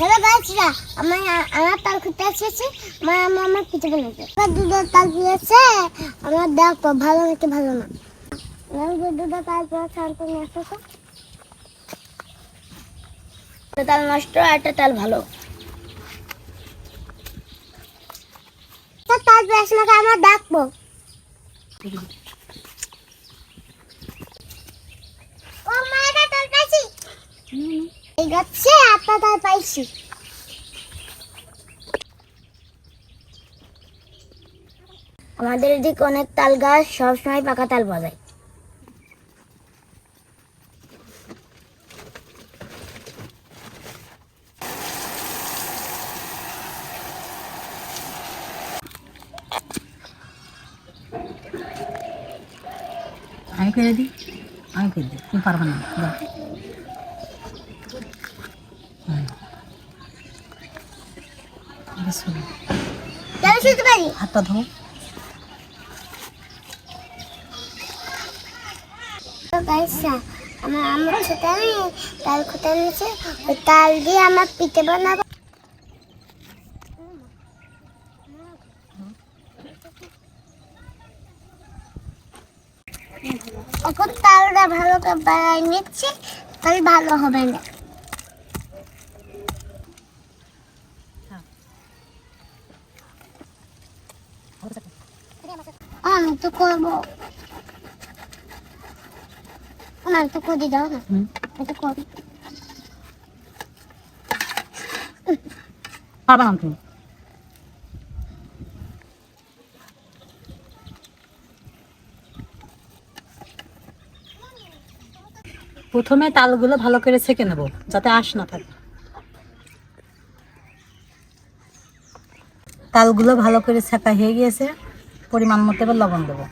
Hello গাছরা আমার আমার তাল খুঁজতে এসেছি আমার আমার আমার পিঠে বানাতে এবার তাল দিয়েছে, আমার দেখো ভালো নাকি ভালো না? আমি তাল চাল নিয়ে আসো একটা তাল নষ্ট, একটা তাল ভালো। তাল পেয়েছে নাকি আমার পাইছি এই গাছে পাইছি আমাদের এদিকে অনেক তাল গাছ, সবসময় পাকা তাল পাওয়া যায়। আমি করে দিই আমি করে দিই তুমি পারবে না দাও। হুম। শুনতে পারি? হাতটা ধো। গাইসা আমার আমার ছোট আমি তাল খুঁটে নিয়েছে ওই তাল দিয়ে আমার পিঠে বানাবো। এখন তালটা ভালো করে নিচ্ছি তাহলে ভালো হবে না। আমি তো করব আমি তো করে দাও না হুম। আমি তো করি পারবে না প্রথমে তালগুলো ভালো করে ছেঁকে নেব, যাতে আঁশ না থাকে তালগুলো ভালো করে ছেঁকা হয়ে গিয়েছে পরিমাণ মতো এবার লবণ দেবো।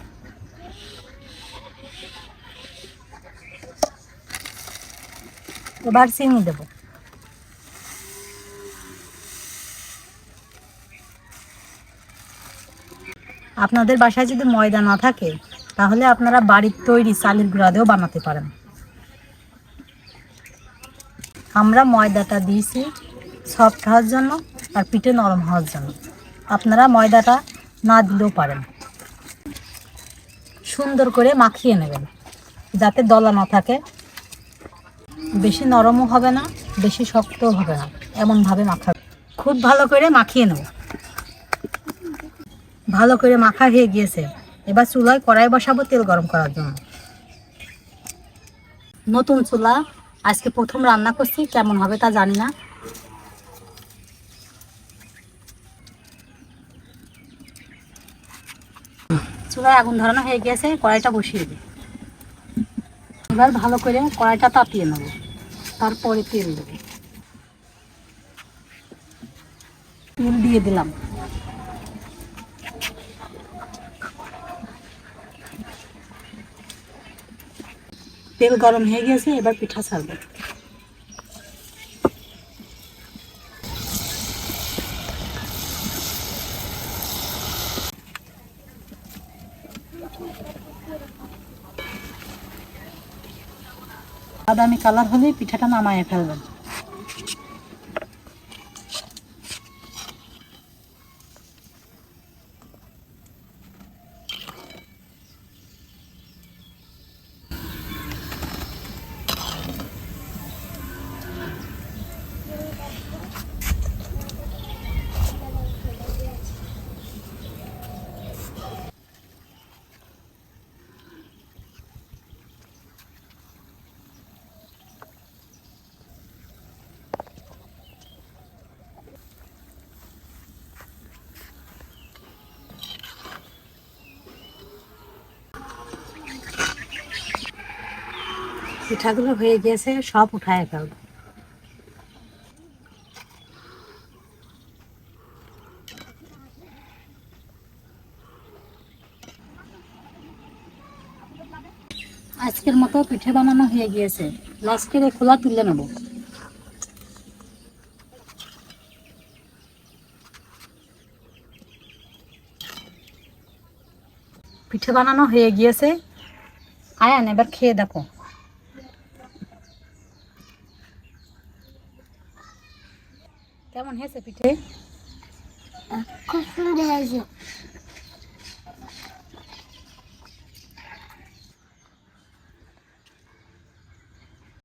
এবার চিনি দেবো। আপনাদের বাসায় যদি ময়দা না থাকে, তাহলে আপনারা বাড়ির তৈরি চালের গুঁড়া দিয়েও বানাতে পারেন। আমরা ময়দাটা দিয়েছি সফট হওয়ার জন্য আর পিঠে নরম হওয়ার জন্য। আপনারা ময়দাটা না দিলেও পারেন। সুন্দর করে মাখিয়ে নেবেন, যাতে দলা না থাকে। বেশি নরমও হবে না, বেশি শক্তও হবে না, এমনভাবে মাখাবে খুব ভালো করে মাখিয়ে নেব। ভালো করে মাখা হয়ে গিয়েছে। এবার চুলায় কড়াই বসাবো তেল গরম করার জন্য। নতুন চুলা, আজকে প্রথম রান্না করছি, কেমন হবে তা জানি না। চুলায় আগুন ধরানো হয়ে গেছে কড়াইটা বসিয়ে দিই। এবার ভালো করে কড়াইটা তাপিয়ে নেব, তারপরে তেল দেবো। তেল দিয়ে দিলাম। তেল গরম হয়ে গেছে এবার পিঠা ছাড়বো। বাদামি কালার হলেই পিঠাটা নামায় ফেলবেন। পিঠাগুলো হয়ে গিয়েছে সব উঠায় ফেলব। আজকের মতো পিঠে বানানো হয়ে গিয়েছে। লাস্টের খোলা তুলে নেব। পিঠে বানানো হয়ে গিয়েছে। আয়ান, এবার খেয়ে দেখো। কেমন হয়েছে পিঠে খুব সুন্দর হয়েছে